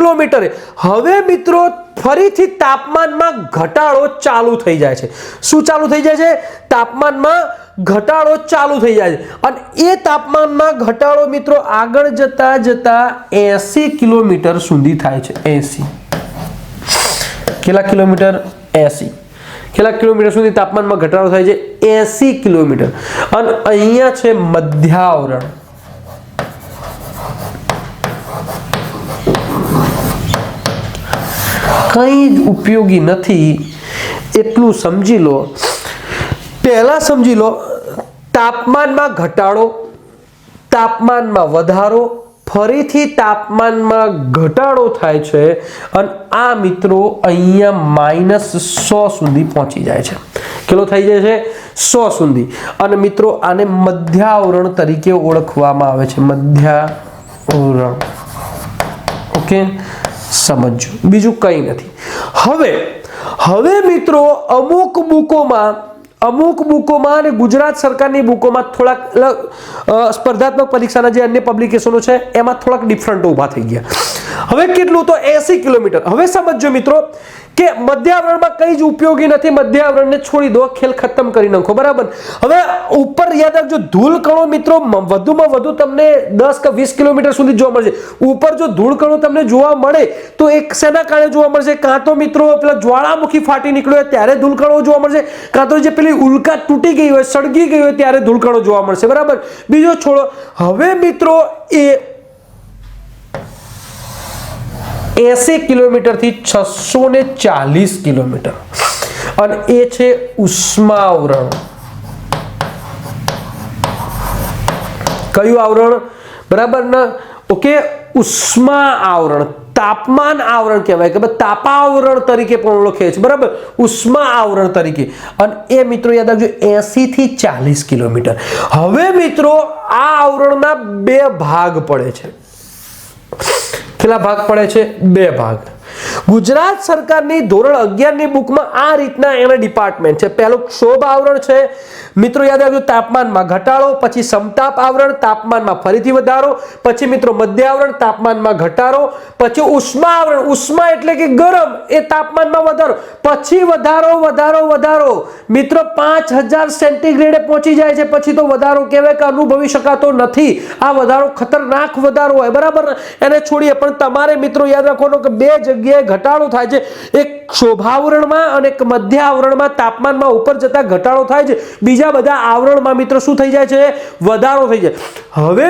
કિલોમીટરે. હવે મિત્રો, ફરીથી તાપમાનમાં ઘટાડો ચાલુ થઈ જાય છે. શું ચાલુ થઈ જાય છે? તાપમાનમાં ઘટાડો ચાલુ થઈ જાય છે. અને એ તાપમાનમાં ઘટાડો મિત્રો, આગળ જતા જતા એસી કિલોમીટર સુધી થાય છે. એસી. કેટલા કિલોમીટર? એસી. કેટલા કિલોમીટર સુધી તાપમાનમાં ઘટાડો થાય છે? એસી કિલોમીટર. અને અહીંયા છે મધ્યાવરણ. કંઈ જ ઉપયોગી નથી, એટલું સમજી લો. પહેલા સમજી લો, તાપમાનમાં ઘટાડો, તાપમાનમાં વધારો, ફરીથી તાપમાનમાં ઘટાડો થાય છે અને આ મિત્રો અહીંયા માઇનસ સો સુધી પહોંચી જાય છે. કેટલો થઈ જાય છે? સો સુધી. અને મિત્રો, આને મધ્યાવરણ તરીકે ઓળખવામાં આવે છે. મધ્યાવરણ. ઓકે? સમજજો. બીજું કંઈ નથી. હવે હવે મિત્રો, અમુક બુકોમાં અમુક બુકોમાં અને ગુજરાત સરકારની બુકોમાં થોડાક સ્પર્ધાત્મક પરીક્ષાના જે અન્ય પબ્લિકેશનો છે, એમાં થોડાક ડિફરન્ટ ઊભા થઈ ગયા. હવે કેટલું તો એસી કિલોમીટર. હવે સમજજો મિત્રો કે મધ્યાવરણમાં કંઈ જ ઉપયોગી નથી, મધ્યાવરણને છોડી દો, ખેલ ખતમ કરી નાખો, બરાબર? હવે ઉપર યાદ રાખજો ધૂળ કણો મિત્રો વધુમાં વધુ તમને દસ કે વીસ કિલોમીટર સુધી જોવા મળશે. ઉપર જો ધૂળ કણો તમને જોવા મળે, તો એક શેના કારણે જોવા મળશે? કાં તો મિત્રો પેલા જ્વાળામુખી ફાટી નીકળ્યો હોય, ત્યારે ધૂળકણો જોવા મળશે. કાં તો જે પેલી ઉલ્કા તૂટી ગઈ હોય, સળગી ગઈ હોય, ત્યારે ધૂળકણો જોવા મળશે, બરાબર? બીજો છોડો, હવે મિત્રો એ એસી કિલોમીટરથી છસો ને ચાલીસ કિલોમીટર. અને એ છે ઉષ્મા આવરણ કયું આવરણ? બરાબર ને? ઓકે, ઉષ્મા આવરણ. તાપમાન આવરણ કહેવાય. કે ભાઈ તાપાવરણ તરીકે પણ ઓળખે છે. બરાબર? ઉષ્મા આવરણ તરીકે. અને એ મિત્રો યાદ રાખજો એસી થી ચાલીસ કિલોમીટર. હવે મિત્રો, આ આવરણના બે ભાગ પડે છે. કેટલા ભાગ પડે છે બે ભાગ. ગુજરાત સરકારની ધોરણ અગિયારની બુકમાં આ રીતના એના ડિપાર્ટમેન્ટ છે. પહેલું ક્ષોભ આવરણ છે મિત્રો યાદ રાખજો, તાપમાનમાં ઘટાડો, પછી સમતાપ આવરણ, તાપમાનમાં ફરીથી વધારો, પછી મિત્રો મધ્ય આવરણ, તાપમાનમાં ઘટાડો, પછી ઉષ્મા આવરણ. ઉષ્મા એટલે કે ગરમ, એ તાપમાનમાં વધારો. પછી વધારો વધારો વધારો. મિત્રો પાંચ હજાર સેન્ટીગ્રેડે પહોંચી જાય છે, પછી તો વધારો કહેવાય કે અનુભવી શકાતો નથી. આ વધારો ખતરનાક વધારો હોય, બરાબર? એને છોડીએ, પણ તમારે મિત્રો યાદ રાખવાનું કે બે જગ્યાએ ઘટાડો થાય છે. એક શોભાવરણમાં અને એક મધ્ય આવરણમાં તાપમાનમાં ઉપર જતા ઘટાડો થાય છે. બીજા બધા આવરણમાં મિત્રો શું થઈ જાય છે? વધારો થઈ જાય. હવે